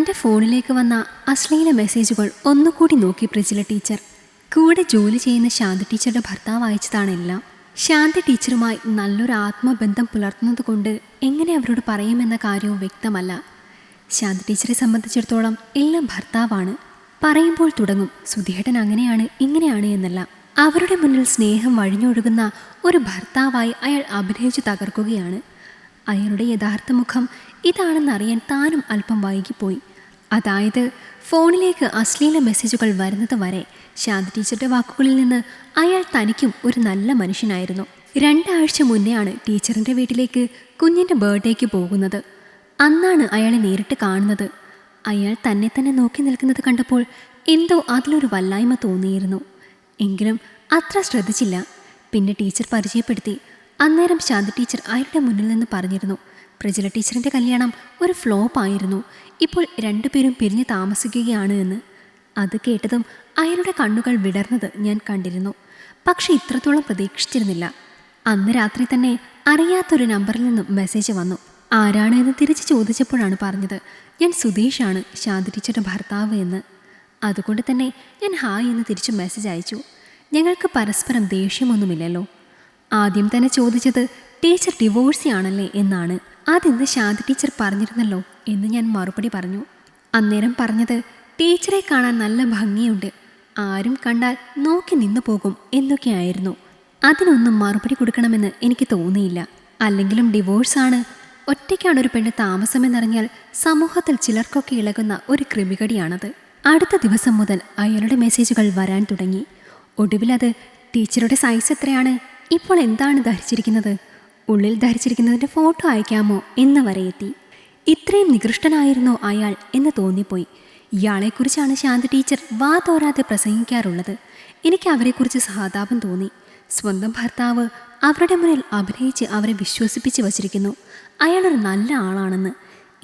തന്റെ ഫോണിലേക്ക് വന്ന അശ്ലീല മെസ്സേജുകൾ ഒന്നുകൂടി നോക്കി പ്രജില ടീച്ചർ. കൂടെ ജോലി ചെയ്യുന്ന ശാന്തി ടീച്ചറുടെ ഭർത്താവ് അയച്ചതാണെല്ലാം. ശാന്തി ടീച്ചറുമായി നല്ലൊരു ആത്മബന്ധം പുലർത്തുന്നതുകൊണ്ട് എങ്ങനെ അവരോട് പറയുമെന്ന കാര്യവും വ്യക്തമല്ല. ശാന്തി ടീച്ചറെ സംബന്ധിച്ചിടത്തോളം എല്ലാം ഭർത്താവാണ്. പറയുമ്പോൾ തുടങ്ങും സുധിയേട്ടൻ അങ്ങനെയാണ് ഇങ്ങനെയാണ് എന്നല്ല. അവരുടെ മുന്നിൽ സ്നേഹം വഴിഞ്ഞൊഴുകുന്ന ഒരു ഭർത്താവായി അയാൾ അഭിനയിച്ചു തകർക്കുകയാണ്. അയാളുടെ യഥാർത്ഥ മുഖം ഇതാണെന്നറിയാൻ താനും അല്പം വൈകിപ്പോയി. അതായത് ഫോണിലേക്ക് അശ്ലീല മെസ്സേജുകൾ വരുന്നത് വരെ ശാന്തി ടീച്ചറുടെ വാക്കുകളിൽ നിന്ന് അയാൾ തനിക്കും ഒരു നല്ല മനുഷ്യനായിരുന്നു. രണ്ടാഴ്ച മുന്നെയാണ് ടീച്ചറിന്റെ വീട്ടിലേക്ക് കുഞ്ഞിന്റെ ബർത്ത്ഡേക്ക് പോകുന്നത്. അന്നാണ് അയാളെ നേരിട്ട് കാണുന്നത്. അയാൾ തന്നെ തന്നെ നോക്കി നിൽക്കുന്നത് കണ്ടപ്പോൾ എന്തോ അതിലൊരു വല്ലായ്മ തോന്നിയിരുന്നു. എങ്കിലും അത്ര ശ്രദ്ധിച്ചില്ല. പിന്നെ ടീച്ചർ പരിചയപ്പെടുത്തി. അന്നേരം ശാന്തി ടീച്ചർ അയാളുടെ മുന്നിൽ നിന്ന് പറഞ്ഞിരുന്നു പ്രജല ടീച്ചറിന്റെ കല്യാണം ഒരു ഫ്ലോപ്പ് ആയിരുന്നു. ഇപ്പോൾ രണ്ടുപേരും പിരിഞ്ഞ് താമസിക്കുകയാണ് എന്ന്. അത് കേട്ടതും അയാളുടെ കണ്ണുകൾ വിടർന്നത് ഞാൻ കണ്ടിരുന്നു. പക്ഷെ ഇത്രത്തോളം പ്രതീക്ഷിച്ചിരുന്നില്ല. അന്ന് രാത്രി തന്നെ അറിയാത്തൊരു നമ്പറിൽ നിന്നും മെസ്സേജ് വന്നു. ആരാണ് എന്ന് തിരിച്ച് ചോദിച്ചപ്പോഴാണ് പറഞ്ഞത് ഞാൻ സുധീഷാണ് ശാന്തി ടീച്ചറുടെ ഭർത്താവ് എന്ന്. അതുകൊണ്ട് തന്നെ ഞാൻ ഹായ് എന്ന് തിരിച്ചു മെസ്സേജ് അയച്ചു. ഞങ്ങൾക്ക് പരസ്പരം ദേഷ്യമൊന്നുമില്ലല്ലോ. ആദ്യം തന്നെ ചോദിച്ചത് ടീച്ചർ ഡിവോഴ്സി ആണല്ലേ? എന്നാണ്. അതെന്ന് ശാന്തി ടീച്ചർ പറഞ്ഞിരുന്നല്ലോ എന്ന് ഞാൻ മറുപടി പറഞ്ഞു. അന്നേരം പറഞ്ഞത് ടീച്ചറെ കാണാൻ നല്ല ഭംഗിയുണ്ട്. ആരും കണ്ടാൽ നോക്കി നിന്നു പോകും എന്നൊക്കെയായിരുന്നു. അതിനൊന്നും മറുപടി കൊടുക്കണമെന്ന് എനിക്ക് തോന്നിയില്ല. അല്ലെങ്കിലും ഡിവോഴ്സാണ് ഒറ്റയ്ക്കാണ് ഒരു പെണ്ണ് താമസമെന്നറിഞ്ഞാൽ സമൂഹത്തിൽ ചിലർക്കൊക്കെ ഇളകുന്ന ഒരു ക്രിമികടിയാണത് അടുത്ത ദിവസം മുതൽ അയാളുടെ മെസ്സേജുകൾ വരാൻ തുടങ്ങി. ഒടുവിലത് ടീച്ചറുടെ സൈസ് എത്രയാണ്? ഇപ്പോൾ എന്താണ് ധരിച്ചിരിക്കുന്നത്? ഉള്ളിൽ ധരിച്ചിരിക്കുന്നതിന്റെ ഫോട്ടോ അയക്കാമോ എന്ന് വരെ എത്തി ഇത്രയും നികൃഷ്ടനായിരുന്നോ അയാൾ എന്ന് തോന്നിപ്പോയി. ഇയാളെക്കുറിച്ചാണ് ശാന്തി ടീച്ചർ വാ തോരാതെ പ്രസംഗിക്കാറുള്ളത്. എനിക്ക് അവരെക്കുറിച്ച് സഹതാപം തോന്നി. സ്വന്തം ഭർത്താവ് അവരുടെ മുന്നിൽ അഭിനയിച്ച് അവരെ വിശ്വസിപ്പിച്ച് വച്ചിരിക്കുന്നു. അയാളൊരു നല്ല ആളാണെന്ന്.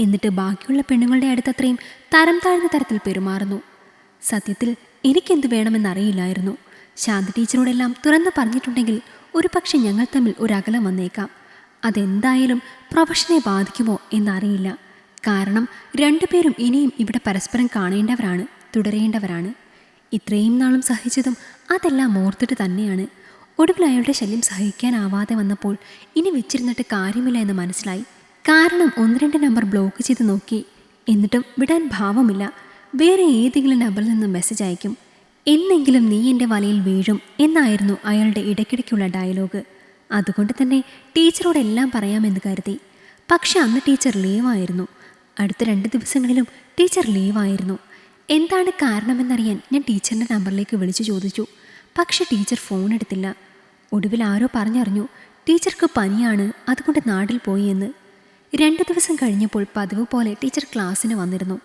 എന്നിട്ട് ബാക്കിയുള്ള പെണ്ണുങ്ങളുടെ അടുത്തത്രയും തരം താഴ്ന്ന തരത്തിൽ പെരുമാറുന്നു. സത്യത്തിൽ എനിക്കെന്ത് വേണമെന്നറിയില്ലായിരുന്നു. ശാന്തി ടീച്ചറോടെല്ലാം തുറന്നു പറഞ്ഞിട്ടുണ്ടെങ്കിൽ ഒരു പക്ഷെ ഞങ്ങൾ തമ്മിൽ ഒരകലം വന്നേക്കാം. അതെന്തായാലും പ്രൊഫഷനെ ബാധിക്കുമോ എന്നറിയില്ല. കാരണം രണ്ടുപേരും ഇനിയും ഇവിടെ പരസ്പരം കാണേണ്ടവരാണ് തുടരേണ്ടവരാണ്. ഇത്രയും നാളും സഹിച്ചതും അതെല്ലാം ഓർത്തിട്ട് തന്നെയാണ്. ഒടുവിൽ അയാളുടെ ശല്യം സഹിക്കാനാവാതെ വന്നപ്പോൾ ഇനി വെച്ചിരുന്നിട്ട് കാര്യമില്ല എന്ന് മനസ്സിലായി. കാരണം ഒന്ന് രണ്ട് നമ്പർ ബ്ലോക്ക് ചെയ്ത് നോക്കി. എന്നിട്ടും വിടാൻ ഭാവമില്ല. വേറെ ഏതെങ്കിലും നമ്പറിൽ നിന്ന് മെസ്സേജ് അയക്കും. എന്നെങ്കിലും നീ എന്റെ വലയിൽ വീഴും എന്നായിരുന്നു അയാളുടെ ഇടയ്ക്കിടയ്ക്കുള്ള ഡയലോഗ് അതുകൊണ്ട് തന്നെ ടീച്ചറോട് എല്ലാം പറയാമെന്ന് കരുതി. പക്ഷെ അന്ന് ടീച്ചർ ലീവായിരുന്നു. അടുത്ത രണ്ട് ദിവസങ്ങളിലും ടീച്ചർ ലീവായിരുന്നു. എന്താണ് കാരണമെന്നറിയാൻ ഞാൻ ടീച്ചറിന്റെ നമ്പറിലേക്ക് വിളിച്ചു ചോദിച്ചു. പക്ഷെ ടീച്ചർ ഫോൺ എടുത്തില്ല. ഒടുവിൽ ആരോ പറഞ്ഞറിഞ്ഞു ടീച്ചർക്ക് പനിയാണ് അതുകൊണ്ട് നാട്ടിൽ പോയി എന്ന്. രണ്ട് ദിവസം കഴിഞ്ഞപ്പോൾ പതിവ് പോലെ ടീച്ചർ ക്ലാസ്സിന് വന്നിരുന്നു.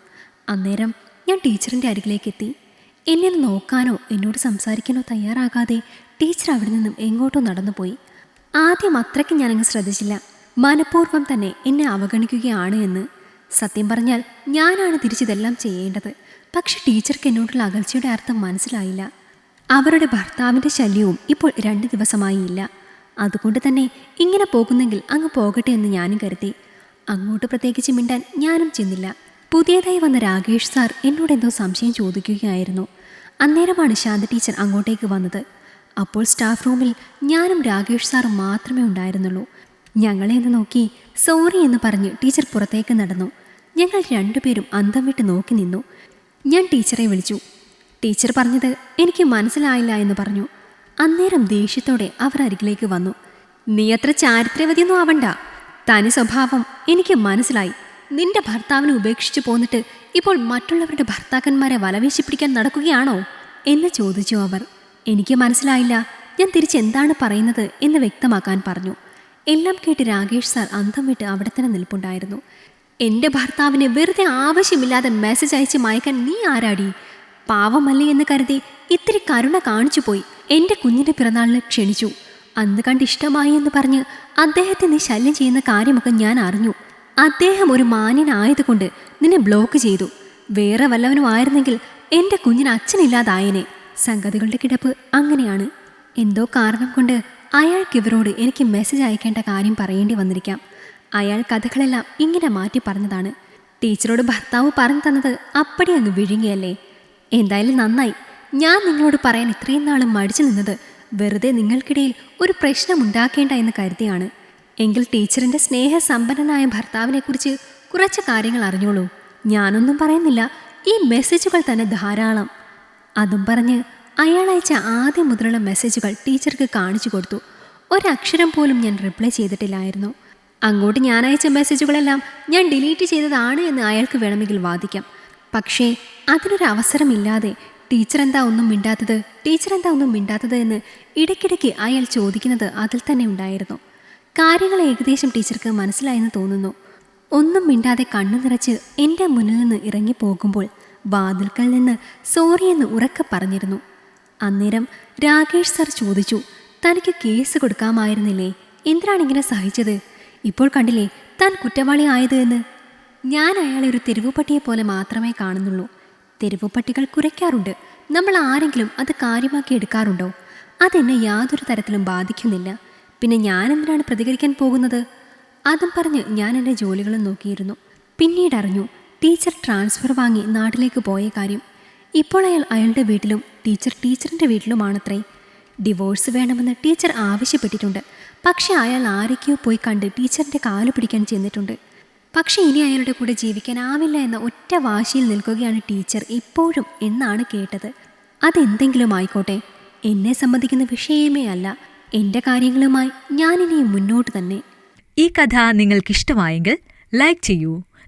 അന്നേരം ഞാൻ ടീച്ചറിന്റെ അരികിലേക്ക് എത്തി. എന്നെ നോക്കാനോ? എന്നോട് സംസാരിക്കാനോ തയ്യാറാകാതെ ടീച്ചർ അവിടെ നിന്നും എങ്ങോട്ടോ നടന്നുപോയി. ആദ്യം അത്രയ്ക്ക് ഞാനങ്ങ് ശ്രദ്ധിച്ചില്ല. മനഃപൂർവം തന്നെ എന്നെ അവഗണിക്കുകയാണ് എന്ന്. സത്യം പറഞ്ഞാൽ ഞാനാണ് തിരിച്ചിതെല്ലാം ചെയ്യേണ്ടത്. പക്ഷെ ടീച്ചർക്ക് എന്നോടുള്ള അകൽച്ചയുടെ അർത്ഥം മനസ്സിലായില്ല. അവരുടെ ഭർത്താവിന്റെ ശല്യവും ഇപ്പോൾ രണ്ട് ദിവസമായി ഇല്ല അതുകൊണ്ട് തന്നെ ഇങ്ങനെ പോകുന്നെങ്കിൽ അങ്ങ് പോകട്ടെ എന്ന് ഞാനും കരുതി. അങ്ങോട്ട് പ്രത്യേകിച്ച് മിണ്ടാൻ ഞാനും ചെന്നില്ല. പുതിയതായി വന്ന രാകേഷ് സാർ എന്നോട് എന്തോ സംശയം ചോദിക്കുകയായിരുന്നു. അന്നേരമാണ് ശാന്ത ടീച്ചർ അങ്ങോട്ടേക്ക് വന്നത്. അപ്പോൾ സ്റ്റാഫ് റൂമിൽ ഞാനും രാകേഷ് സാർ മാത്രമേ ഉണ്ടായിരുന്നുള്ളൂ. ഞങ്ങളെ ഒന്ന് നോക്കി സോറി എന്ന് പറഞ്ഞ് ടീച്ചർ പുറത്തേക്ക് നടന്നു. ഞങ്ങൾ രണ്ടുപേരും അന്തം വിട്ട് നോക്കി നിന്നു. ഞാൻ ടീച്ചറെ വിളിച്ചു. ടീച്ചർ പറഞ്ഞത് എനിക്ക് മനസ്സിലായില്ല എന്ന് പറഞ്ഞു. അന്നേരം ദേഷ്യത്തോടെ അവർ അരികിലേക്ക് വന്നു. നീ അത്ര ചാരിത്രവതിയൊന്നും ആവണ്ട. തനി സ്വഭാവം എനിക്ക് മനസ്സിലായി. നിന്റെ ഭർത്താവിനെ ഉപേക്ഷിച്ച് പോന്നിട്ട് ഇപ്പോൾ മറ്റുള്ളവരുടെ ഭർത്താക്കന്മാരെ വലവീശി പിടിക്കാൻ നടക്കുകയാണോ? എന്ന് ചോദിച്ചു അവർ. എനിക്ക് മനസ്സിലായില്ല. ഞാൻ തിരിച്ചെന്താണ് പറയുന്നത് എന്ന് വ്യക്തമാക്കാൻ പറഞ്ഞു. എല്ലാം കേട്ട് രാകേഷ് സാർ അന്തം വിട്ട് അവിടെ തന്നെ നിൽപ്പുണ്ടായിരുന്നു. എന്റെ ഭർത്താവിനെ വെറുതെ ആവശ്യമില്ലാതെ മെസ്സേജ് അയച്ച് മയക്കാൻ നീ ആരാടി? പാവമല്ലേ എന്ന് കരുതി ഇത്തിരി കരുണ കാണിച്ചു പോയി. എന്റെ കുഞ്ഞിന്റെ പിറന്നാളിന് ക്ഷണിച്ചു. അന്ന് കണ്ട് ഇഷ്ടമായി എന്ന് പറഞ്ഞ് അദ്ദേഹത്തെ നീ ശല്യം ചെയ്യുന്ന കാര്യമൊക്കെ ഞാൻ അറിഞ്ഞു. അദ്ദേഹം ഒരു മാന്യനായതുകൊണ്ട് നിന്നെ ബ്ലോക്ക് ചെയ്തു. വേറെ വല്ലവനും ആയിരുന്നെങ്കിൽ എന്റെ കുഞ്ഞിന് അച്ഛനില്ലാതായനെ. സംഗതികളുടെ കിടപ്പ് അങ്ങനെയാണ്. എന്തോ കാരണം കൊണ്ട് അയാൾക്ക് ഇവരോട് എനിക്ക് മെസ്സേജ് അയക്കേണ്ട കാര്യം പറയേണ്ടി വന്നിരിക്കാം. അയാൾ കഥകളെല്ലാം ഇങ്ങനെ മാറ്റി പറഞ്ഞതാണ്. ടീച്ചറോട് ഭർത്താവ് പറഞ്ഞു തന്നത് അപ്പടി അങ്ങ് വിഴുങ്ങിയല്ലേ. എന്തായാലും നന്നായി. ഞാൻ നിങ്ങളോട് പറയാൻ ഇത്രയും നാളും മടിച്ചു നിന്നത് വെറുതെ നിങ്ങൾക്കിടയിൽ ഒരു പ്രശ്നം ഉണ്ടാക്കേണ്ട എന്ന് കരുതിയാണ്. എങ്കിൽ ടീച്ചറിന്റെ സ്നേഹസമ്പന്നനായ ഭർത്താവിനെക്കുറിച്ച് കുറച്ച് കാര്യങ്ങൾ അറിഞ്ഞോളൂ. ഞാനൊന്നും പറയുന്നില്ല. ഈ മെസ്സേജുകൾ തന്നെ ധാരാളം. അതും പറഞ്ഞ് അയാൾ അയച്ച ആദ്യം മുതലുള്ള മെസ്സേജുകൾ ടീച്ചർക്ക് കാണിച്ചു കൊടുത്തു. ഒരക്ഷരം പോലും ഞാൻ റിപ്ലൈ ചെയ്തിട്ടില്ലായിരുന്നു. അങ്ങോട്ട് ഞാൻ അയച്ച മെസ്സേജുകളെല്ലാം ഞാൻ ഡിലീറ്റ് ചെയ്തതാണ് എന്ന് അയാൾക്ക് വേണമെങ്കിൽ വാദിക്കാം. പക്ഷേ അതിനൊരു അവസരമില്ലാതെ ടീച്ചർ എന്താ ഒന്നും മിണ്ടാത്തത് ടീച്ചർ എന്താ ഒന്നും മിണ്ടാത്തത് എന്ന് ഇടയ്ക്കിടയ്ക്ക് അയാൾ ചോദിക്കുന്നത് അതിൽ തന്നെ ഉണ്ടായിരുന്നു. കാര്യങ്ങൾ ഏകദേശം ടീച്ചർക്ക് മനസ്സിലായെന്ന് തോന്നുന്നു. ഒന്നും മിണ്ടാതെ കണ്ണു നിറച്ച് എന്റെ മുന്നിൽ നിന്ന് ഇറങ്ങി പോകുമ്പോൾ വാതിൽക്കൽ നിന്ന് സോറി എന്ന് ഉറക്കെ പറഞ്ഞിരുന്നു. അന്നേരം രാകേഷ് സർ ചോദിച്ചു തനിക്ക് കേസ് കൊടുക്കാമായിരുന്നില്ലേ? എന്തിനാണ് ഇങ്ങനെ സഹിച്ചത്? ഇപ്പോൾ കണ്ടില്ലേ താൻ കുറ്റവാളി ആയത് എന്ന്? ഞാൻ അയാളെ ഒരു തെരുവുപട്ടിയെ പോലെ മാത്രമേ കാണുന്നുള്ളൂ. തെരുവുപട്ടികൾ കുരയ്ക്കാറുണ്ട്. നമ്മൾ ആരെങ്കിലും അത് കാര്യമാക്കി എടുക്കാറുണ്ടോ? അതെന്നെ യാതൊരു തരത്തിലും ബാധിക്കുന്നില്ല. പിന്നെ ഞാൻ എന്തിനാണ് പ്രതികരിക്കാൻ പോകുന്നത്? അതും പറഞ്ഞ് ഞാൻ എന്റെ ജോലികളും നോക്കിയിരുന്നു. പിന്നീട് അറിഞ്ഞു ടീച്ചർ ട്രാൻസ്ഫർ വാങ്ങി നാട്ടിലേക്ക് പോയ കാര്യം. ഇപ്പോൾ അയാൾ അയാളുടെ വീട്ടിലും ടീച്ചർ ടീച്ചറിന്റെ വീട്ടിലുമാണത്രേ. ഡിവോഴ്സ് വേണമെന്ന് ടീച്ചർ ആവശ്യപ്പെട്ടിട്ടുണ്ട്. പക്ഷേ അയാൾ ആരൊക്കെയോ പോയി കണ്ട് ടീച്ചറിന്റെ കാൽ പിടിക്കാൻ ചെന്നിട്ടുണ്ട്. പക്ഷേ ഇനി അയാളുടെ കൂടെ ജീവിക്കാനാവില്ല എന്ന ഒറ്റ വാശിയിൽ നിൽക്കുകയാണ് ടീച്ചർ ഇപ്പോഴും എന്നാണ് കേട്ടത്. അതെന്തെങ്കിലും ആയിക്കോട്ടെ. എന്നെ സംബന്ധിക്കുന്ന വിഷയമേ അല്ല. എന്റെ കാര്യങ്ങളുമായി ഞാനിനിയും മുന്നോട്ട് തന്നെ. ഈ കഥ നിങ്ങൾക്കിഷ്ടമായെങ്കിൽ ലൈക്ക് ചെയ്യൂ.